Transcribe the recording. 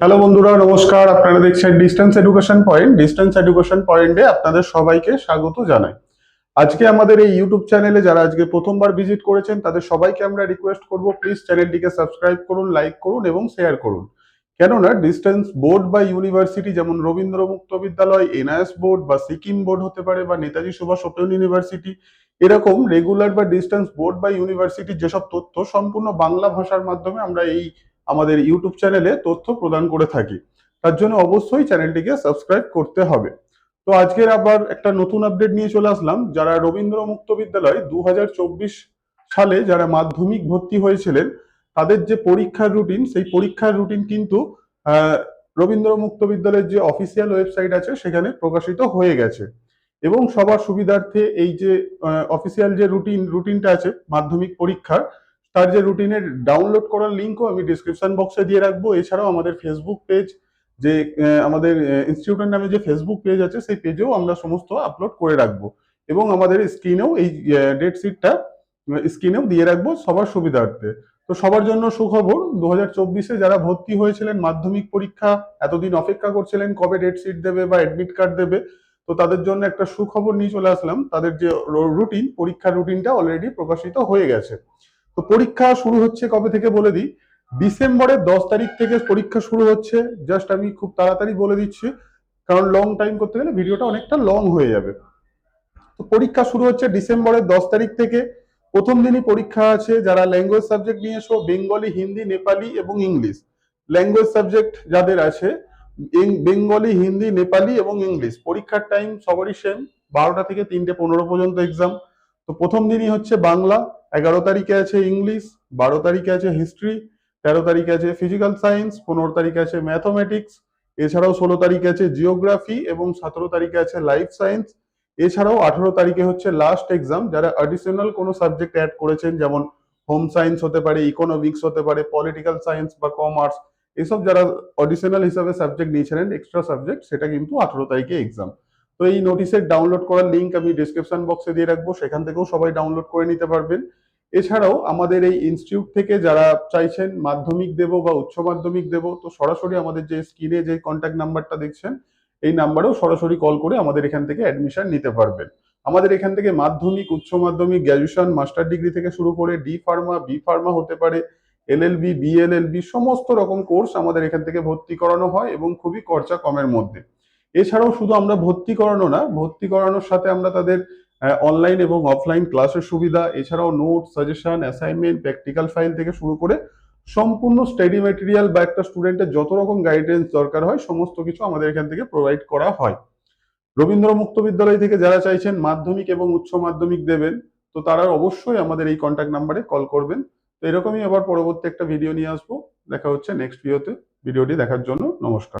Hello বন্ধুরা, নমস্কার। আপনারা দেখছেন distance education point distance education পয়েন্টে আপনাদের সবাইকে স্বাগত জানাই। আজকে আমাদের এই ইউটিউব চ্যানেলে যারা আজকে প্রথমবার ভিজিট করেছেন, তাদের সবাইকে আমরা রিকোয়েস্ট করব প্লিজ চ্যানেলটিকে সাবস্ক্রাইব করুন লাইক করুন এবং শেয়ার করুন। কেননা ডিস্টেন্স বোর্ড বা ইউনিভার্সিটি যেমন রবীন্দ্র মুক্ত বিদ্যালয় এনআইএস বোর্ড বা সিকিম বোর্ড হতে পারে বা নেতাজি সুভাষ ওপেন ইউনিভার্সিটি এরকম রেগুলার বা ডিস্টেন্স বোর্ড বা ইউনিভার্সিটির যেসব তথ্য সম্পূর্ণ বাংলা ভাষার মাধ্যমে আমরা এই আমাদের ইউটিউব চ্যানেলে তথ্য প্রদান করে থাকি। তার জন্য অবশ্যই চ্যানেলটিকে সাবস্ক্রাইব করতে হবে। তো আজকের আবার একটা নতুন আপডেট নিয়ে চলে আসলাম। যারা রবীন্দ্র মুক্ত বিদ্যালয় দুহাজার চব্বিশ সালে যারা মাধ্যমিক ভর্তি হয়েছিলেন, তাদের যে পরীক্ষার রুটিন সেই পরীক্ষার রুটিন কিন্তু রবীন্দ্র মুক্ত বিদ্যালয়ের যে অফিসিয়াল ওয়েবসাইট আছে, সেখানে প্রকাশিত হয়ে গেছে। এবং সবার সুবিধার্থে এই যে অফিসিয়াল যে রুটিন রুটিনটা আছে, মাধ্যমিক পরীক্ষার তার যে রুটিনের ডাউনলোড করার লিঙ্কও আমি ডিসক্রিপশন বক্সে দিয়ে রাখব। এছাড়াও আমাদের ফেসবুক পেজ যে আমাদের ইনস্টিটিউটের নামে যে ফেসবুক পেজ আছে, সেই পেজেও আমরা সমস্ত আপলোড করে রাখব। এবং আমাদের স্ক্রিনেও এই ডেট শিটটা স্ক্রিনেও দিয়ে রাখব সবার সুবিধার্থে। তো সবার জন্য সুখবর দু হাজার যারা ভর্তি হয়েছিলেন, মাধ্যমিক পরীক্ষা, এতদিন অপেক্ষা করছিলেন কবে ডেট শিট দেবে বা অ্যাডমিট কার্ড দেবে, তো তাদের জন্য একটা সুখবর নিয়ে চলে আসলাম। তাদের যে রুটিন পরীক্ষার রুটিনটা অলরেডি প্রকাশিত হয়ে গেছে। তো পরীক্ষা শুরু হচ্ছে কবে থেকে বলে দিই? ডিসেম্বরের দশ তারিখ থেকে পরীক্ষা শুরু হচ্ছে। জাস্ট আমি খুব তাড়াতাড়ি বলে দিচ্ছি, কারণ লং টাইম করতে গেলে ভিডিওটা অনেকটা লং হয়ে যাবে। তো পরীক্ষা শুরু হচ্ছে ডিসেম্বরের দশ তারিখ থেকে। প্রথম দিনই পরীক্ষা আছে। যারা ল্যাঙ্গুয়েজ সাবজেক্ট নিয়ে এসো বেঙ্গলি হিন্দি নেপালি এবং ইংলিশ ল্যাঙ্গুয়েজ সাবজেক্ট যাদের আছে বেঙ্গলি হিন্দি নেপালি এবং ইংলিশ পরীক্ষার টাইম সবারই সেম বারোটা থেকে তিনটে পনেরো পর্যন্ত এক্সাম তো প্রথম দিনই হচ্ছে বাংলা। এগারো তারিখে আছে ইংলিশ, বারো তারিখে আছে হিস্ট্রি, তেরো তারিখে আছে ফিজিক্যাল সায়েন্স, পনেরো তারিখে আছে ম্যাথমেটিক্স, এছাড়াও ষোলো তারিখে আছে জিওগ্রাফি এবং সতেরো তারিখে আছে লাইফ সায়েন্স, এছাড়াও আঠারো তারিখে হচ্ছে লাস্ট এক্সাম যারা অ্যাডিশনাল কোনো সাবজেক্ট অ্যাড করেছেন, যেমন হোম সায়েন্স হতে পারে ইকোনমিক্স হতে পারে পলিটিক্যাল সায়েন্স বা কমার্স এসব যারা অডিশনাল হিসাবে সাবজেক্ট নিয়েছিলেন এক্সট্রা সাবজেক্ট সেটা কিন্তু আঠারো তারিখে এক্সাম তো এই নোটিশের ডাউনলোড করার লিঙ্ক আমি ডিসক্রিপশন বক্সে দিয়ে রাখব, সেখান থেকেও সবাই ডাউনলোড করে নিতে পারবেন। এছাড়াও আমাদের এই ইনস্টিটিউট থেকে যারা চাইছেন মাধ্যমিক দেব বা উচ্চ মাধ্যমিক দেব, তো সরাসরি আমাদের যে স্ক্রিনে যে কন্ট্যাক্ট নাম্বারটা দেখছেন, এই নাম্বারেও সরাসরি কল করে আমাদের এখান থেকে অ্যাডমিশন নিতে পারবেন। আমাদের এখান থেকে মাধ্যমিক, উচ্চ মাধ্যমিক গ্র্যাজুয়েশন মাস্টার ডিগ্রি থেকে শুরু করে ডি ফার্মা বি ফার্মা হতে পারে এলএলবি বিএলএলবি সমস্ত রকম কোর্স আমাদের এখান থেকে ভর্তি করানো হয় এবং খুবই খরচা কমের মধ্যে। এছাড়াও শুধু আমরা ভর্তি করানো না, ভর্তি করানোর সাথে আমরা তাদের অনলাইন এবং অফলাইন ক্লাসের সুবিধা, এছাড়াও note suggestion assignment practical file থেকে শুরু করে সম্পূর্ণ স্টাডি ম্যাটেরিয়াল বা একটা স্টুডেন্টের যত রকম গাইডেন্স দরকার হয়, সমস্ত কিছু আমাদের এখান থেকে প্রোভাইড করা হয়। রবীন্দ্র মুক্ত বিদ্যালয় থেকে যারা চাইছেন মাধ্যমিক এবং উচ্চ মাধ্যমিক দেবেন, তো তারা অবশ্যই আমাদের এই কন্ট্যাক্ট নাম্বারে কল করবেন। তো এরকমই আবার পরবর্তী একটা ভিডিও নিয়ে আসব। দেখা হচ্ছে নেক্সট ভিডিওতে ভিডিওটি দেখার জন্য নমস্কার।